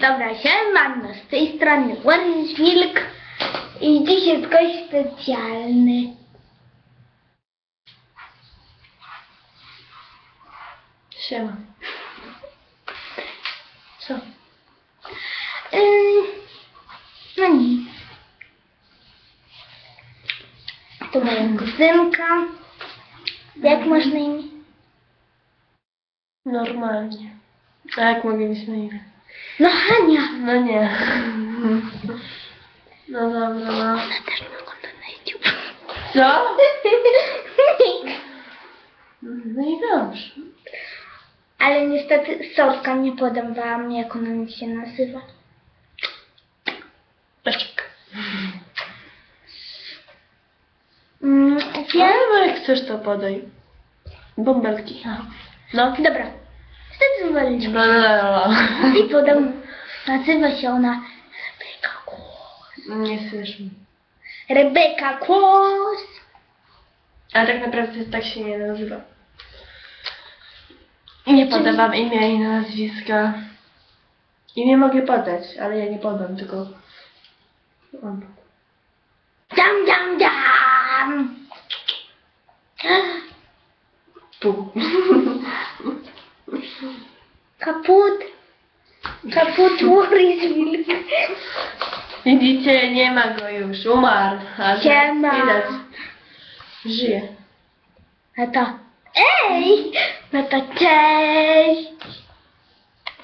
Dobra, siemano, z tej strony Borys Wilk i dziś jest gość specjalny. Siema. Co? Yy, no nic. To moja kuzynka. Jak masz na imię? Normalnie. A jak mogę mieć na imię? No Hania. No nie. No dobra, no. Ona też ma konto na YouTube. Co? No i dobrze. Ale niestety Sorka nie podawała mi, jak ona mi się nazywa. Peszek. Mm, Ja, wiem. no jak chcesz to podaj. Bąbelki. No. Dobra. Wtedy zwolnić. I podam. Nazywa się ona Rebeka Kłos. Nie słyszę. Rebeka Kłos. Ale tak naprawdę tak się nie nazywa. Nie podawam imienia i nazwiska. Imię mogę podać, ale ja nie podam, tylko on. Dam, dam, dam. Tu. Kaput. Kaput Boris Wilk. Widzicie, nie ma go już, umarł. Ale Siema. Widać. Żyje. To. Ej! To cześć.